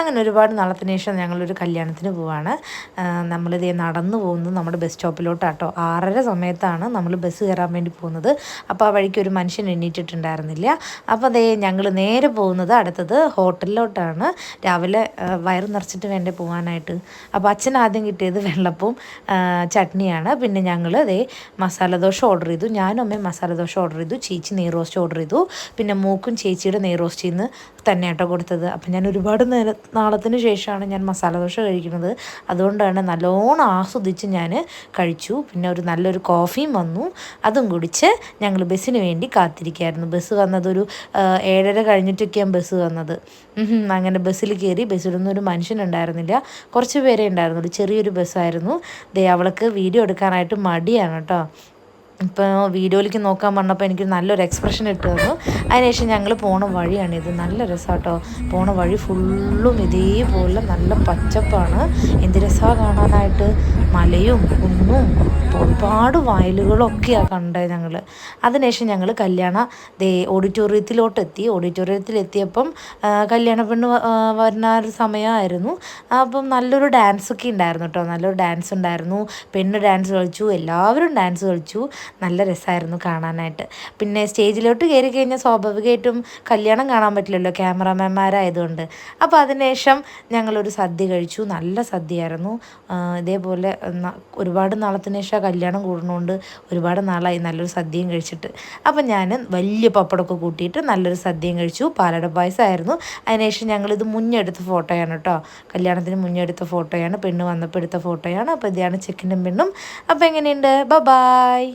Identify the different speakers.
Speaker 1: അങ്ങനെ ഒരുപാട് നാളത്തിന് ശേഷം ഞങ്ങളൊരു കല്യാണത്തിന് പോവാണ്. നമ്മളിത് നടന്നു പോകുന്നത് നമ്മുടെ ബസ് സ്റ്റോപ്പിലോട്ടാട്ടോ. ആറര സമയത്താണ് നമ്മൾ ബസ് കയറാൻ വേണ്ടി പോകുന്നത്. അപ്പോൾ ആ വഴിക്ക് ഒരു മനുഷ്യൻ എണ്ണീറ്റിട്ടുണ്ടായിരുന്നില്ല അപ്പോൾ അതേ ഞങ്ങൾ നേരെ പോകുന്നത് അടുത്തത് ഹോട്ടലിലോട്ടാണ്. രാവിലെ വയറ് നിറച്ചിട്ട് വേണ്ടേ പോകാനായിട്ട് അപ്പോൾ അച്ഛൻ ആദ്യം കിട്ടിയത് വെള്ളപ്പവും ചട്നിയാണ്. പിന്നെ ഞങ്ങൾ അതേ മസാല ദോശ ഓർഡർ ചെയ്തു. ഞാനും അമ്മയും മസാല ദോശ ഓർഡർ ചെയ്തു. ചേച്ചി നെയ് റോസ്റ്റ് ഓർഡർ ചെയ്തു. പിന്നെ മൂക്കും ചേച്ചിയുടെ നെയ് റോസ്റ്റിൽ നിന്ന് തന്നെ ആട്ടോ കൊടുത്തത്. അപ്പം ഞാൻ ഒരുപാട് നേര നാളത്തിന് ശേഷമാണ് ഞാൻ മസാല ദോശ കഴിക്കുന്നത്. അതുകൊണ്ടാണ് നല്ലോണം ആസ്വദിച്ച് ഞാൻ കഴിച്ചു. പിന്നെ ഒരു നല്ലൊരു കോഫിയും വന്നു. അതും കുടിച്ച് ഞങ്ങൾ ബസ്സിന് വേണ്ടി കാത്തിരിക്കുകയായിരുന്നു ബസ് വന്നതൊരു ഏഴര കഴിഞ്ഞിട്ടൊക്കെയാണ് ബസ് വന്നത്. അങ്ങനെ ബസ്സിൽ കയറി ബസ്സിലൊന്നും ഒരു മനുഷ്യനുണ്ടായിരുന്നില്ല. കുറച്ച് പേരെ ഉണ്ടായിരുന്നുള്ളൂ. ചെറിയൊരു ബസ്സായിരുന്നു. ദേ അവൾക്ക് വീഡിയോ എടുക്കാനായിട്ട് മടിയാണ് കേട്ടോ. ഇപ്പോൾ വീഡിയോയിലേക്ക് നോക്കാൻ പറഞ്ഞപ്പോൾ എനിക്ക് നല്ലൊരു എക്സ്പ്രഷൻ ഇട്ട് തന്നു അതിനുശേഷം ഞങ്ങൾ പോണ വഴിയാണിത് നല്ല രസമാട്ടോ പോണ വഴി ഫുള്ളും ഇതേപോലെ നല്ല പച്ചപ്പാണ്. എന്ത് രസമാണ് കാണാനായിട്ട്? മലയും കുന്നും ഒരുപാട് വയലുകളൊക്കെയാണ് കണ്ടത് ഞങ്ങൾ അതിനുശേഷം ഞങ്ങൾ കല്യാണ ദേ ഓഡിറ്റോറിയത്തിലോട്ട് എത്തി ഓഡിറ്റോറിയത്തിൽ എത്തിയപ്പം കല്യാണ പെണ്ണ് വരുന്ന ഒരു സമയമായിരുന്നു. അപ്പം നല്ലൊരു ഡാൻസ് ഒക്കെ ഉണ്ടായിരുന്നു കേട്ടോ. നല്ലൊരു ഡാൻസ് ഉണ്ടായിരുന്നു. പെണ്ണ് ഡാൻസ് കളിച്ചു. എല്ലാവരും ഡാൻസ് കളിച്ചു. നല്ല രസമായിരുന്നു കാണാനായിട്ട്. പിന്നെ സ്റ്റേജിലോട്ട് കയറി കഴിഞ്ഞാൽ സ്വാഭാവികമായിട്ടും കല്യാണം കാണാൻ പറ്റില്ലല്ലോ ക്യാമറാമാൻമാരായതുകൊണ്ട്. അപ്പോൾ അതിനുശേഷം ഞങ്ങളൊരു സദ്യ കഴിച്ചു. നല്ല സദ്യയായിരുന്നു. ഇതേപോലെ ഒരുപാട് നാളത്തിന് ശേഷം കല്യാണം കൂടുന്നതുകൊണ്ട് ഒരുപാട് നാളായി നല്ലൊരു സദ്യയും കഴിച്ചിട്ട്. അപ്പം ഞാൻ വലിയ പപ്പടമൊക്കെ കൂട്ടിയിട്ട് നല്ലൊരു സദ്യയും കഴിച്ചു. പാലട പായസമായിരുന്നു അതിനുശേഷം ഞങ്ങളിത് മുന്നെടുത്ത ഫോട്ടോയാണ് കേട്ടോ കല്യാണത്തിന് മുന്നെടുത്ത ഫോട്ടോയാണ്. പെണ്ണ് വന്നപ്പോൾ എടുത്ത ഫോട്ടോയാണ്. അപ്പോൾ ഇതാണ് ചെക്കിന്റെ പെണ്ണും. അപ്പോൾ എങ്ങനെയുണ്ട്? ബ ബായ്.